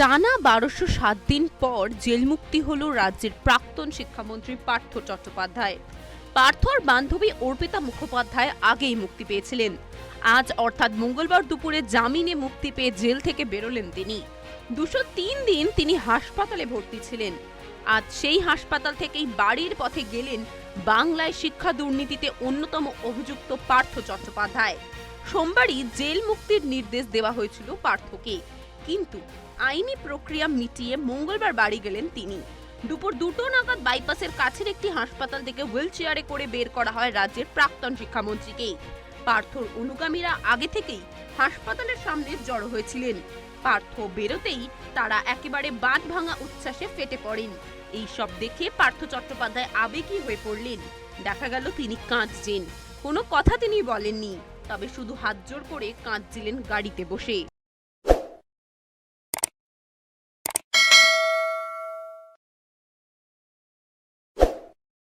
টানা বারোশো সাত দিন পর জেলমুক্তি হল রাজ্যের প্রাক্তন শিক্ষামন্ত্রী পার্থ চট্টোপাধ্যায়। পার্থর বান্ধবী অর্পিতা মুখোপাধ্যায় আগেই মুক্তি পেয়েছিলেন। আজ অর্থাৎ মঙ্গলবার দুপুরে জামিনে মুক্তি পেয়ে জেল থেকে বেরোলেন তিনি। দুশো তিন দিন তিনি হাসপাতালে ভর্তি ছিলেন। আজ সেই হাসপাতাল থেকেই বাড়ির পথে গেলেন বাংলায় শিক্ষা দুর্নীতিতে অন্যতম অভিযুক্ত পার্থ চট্টোপাধ্যায়। সোমবারই জেল মুক্তির নির্দেশ দেওয়া হয়েছিল পার্থকে। কিন্তু আইনি প্রক্রিয়া মিটিয়ে মঙ্গলবার বাড়ি গেলেন তিনি। দুপুর দুটো নাগাদ বাইপাসের কাছের একটি হাসপাতাল থেকে হুইল চেয়ারে করে বের করা হয় রাজ্যের প্রাক্তন শিক্ষামন্ত্রীকে। পার্থর অনুগামীরা আগে থেকেই হাসপাতালের সামনে জড়ো হয়েছিলেন। পার্থ বেরোতেই তারা একেবারে বাঁধ ভাঙা উচ্ছ্বাসে ফেটে পড়েন। এই সব দেখে পার্থ চট্টোপাধ্যায় আবেগী হয়ে পড়লেন। দেখা গেল তিনি কাঁদছেন। কোনো কথা তিনি বলেননি, তবে শুধু হাত জোর করে কাঁদছিলেন গাড়িতে বসে।